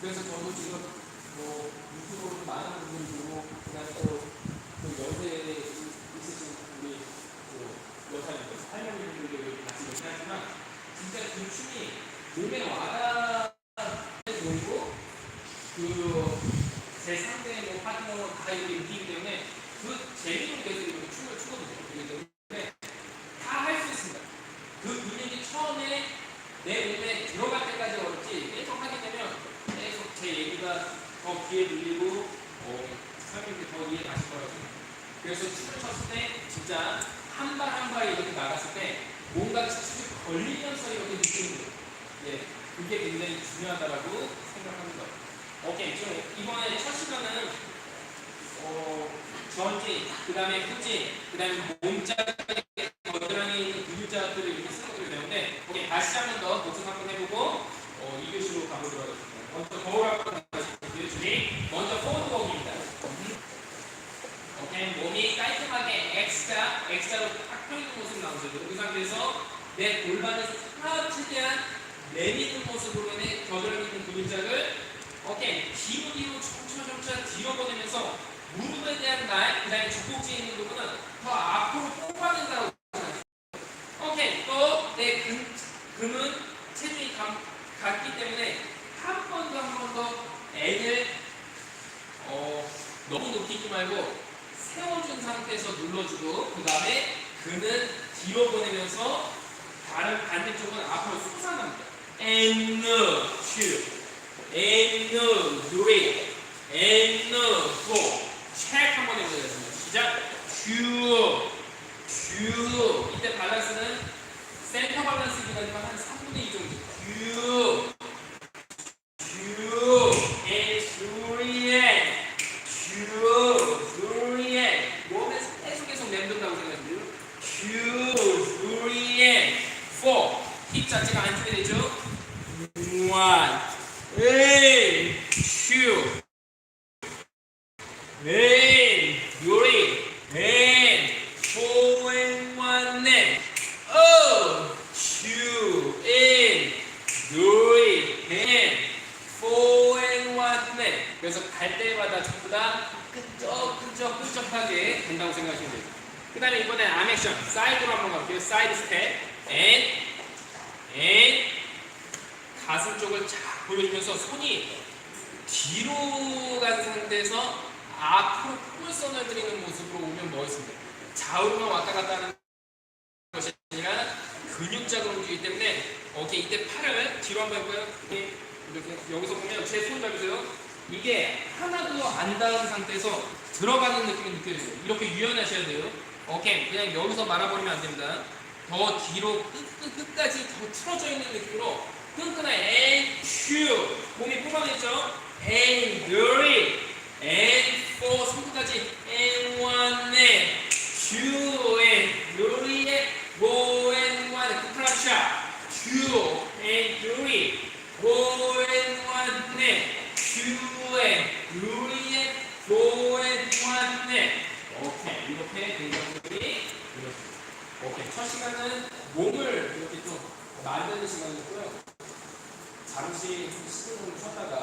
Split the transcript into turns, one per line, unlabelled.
그래서 저도 지금 뭐 유튜브로 많은 분들 보고 그다음에 또그 연세에 있으신 우리 그 여사님들, 할머니들도 이렇게 같이 얘기하지만 진짜 그 춤이 몸에 와닿고 그제 상대 뭐 파트너 다 이렇게 느끼기 때문에 그 재미로 계속 춤을 추거든요. 그렇기 때문에 다 할 수 있습니다. 그 근육이 처음에 내 몸에 들어갈 때까지 어렵지 계속 하게 되면 제 얘기가 더 귀에 들리고 어, 설명이 더 이해 가실 거라고. 그래서 춤을 췄을 때 진짜 한 발 한 발이 이렇게 나갔을 때 뭔가 쭉쭉 걸리면서 이렇게 느끼는 거예요. 예, 그게 굉장히 중요하다라고 생각합니다. 오케이, 지금 이번에 첫 시간은 어, 전진, 그 다음에 후진, 그 다음에 몸짝에 겨드랑이 있는 근육자들을 이렇게 쓰는 것들이 되는데 오케이, 다시 한번더 복습 한번 해보고 어, 2교시로 가보도록 하겠습니다. 먼저 거울 한번 다시 볼게요. 준비. 먼저 포워드워크입니다. 오케이, 몸이 깔끔하게 X자, X자로 딱 펴있는 나오죠. 그 상태에서 내 골반에서 다 최대한 내미는 모습으로 인해 겨드랑이 있는 근육장을 오케이 뒤로 뒤로 점차점차 뒤로 보내면서 무릎에 대한 날, 그 다음에 젖꼭지에 있는 부분은 더 앞으로 뽑아낸다고. 오케이 또내 금은 체중이 감, 갔기 때문에 한 번 더 한 번 더 N을 어, 너무 높이지 말고 세워준 상태에서 눌러주고 그 다음에 그는 뒤로 보내면서 다른 반대쪽은 앞으로 솟아납니다. N, 2, N, 3, N, 4 체크 한번 해보겠습니다. 시작. 큐, 큐. 이때 밸런스는 센터 밸런스이긴 하지만 한 3분의 2 정도. 큐, 큐, N, 3, 큐, 3, 몸에 계속 계속 맴돈다고 생각해요. 큐, 3, 4. 힙 자체가 안쪽에 되죠? 1, 8, 2, 네, 요리, 네, four and one, 네, oh, two, in, 요리, 네, four and one, 네. 그래서 갈 때마다 전부 다 끈적끈적 끈적하게 된다고 생각하시면 돼요. 그 다음에 이번에 암 액션, 사이드로 한번 가볼게요. 사이드 스텝, and, and, 가슴 쪽을 쫙 보여주면서 손이 뒤로 간 상태에서 앞으로 풍물선을 드리는 모습으로 오면 멋있습니다. 좌우로만 왔다 갔다 하는 것이 아니라 근육작으로 움직이기 때문에 오케이 이때 팔을 뒤로 한번 해볼까요? 이렇게, 이렇게 여기서 보면 제 손 잡으세요. 이게 하나도 안 닿은 상태에서 들어가는 느낌이 느껴져요. 이렇게 유연하셔야 돼요. 오케이 그냥 여기서 말아버리면 안 됩니다. 더 뒤로 끝, 끝, 끝까지 더 틀어져 있는 느낌으로 끈끈한 Q 몸이 느리 N, 4 손끝까지 N, 1, 네 Q, N, 느리에 모, N, 1 쿠프라샤 Q, N, 느리 모, N, 1, 네 Q, N, 느리에 모, N, 1, 네 오케이. 이렇게 굉장히. 오케이. 첫 시간은 몸을 이렇게 좀 만드는 시간이고요. 잠시 10분 쉬었다가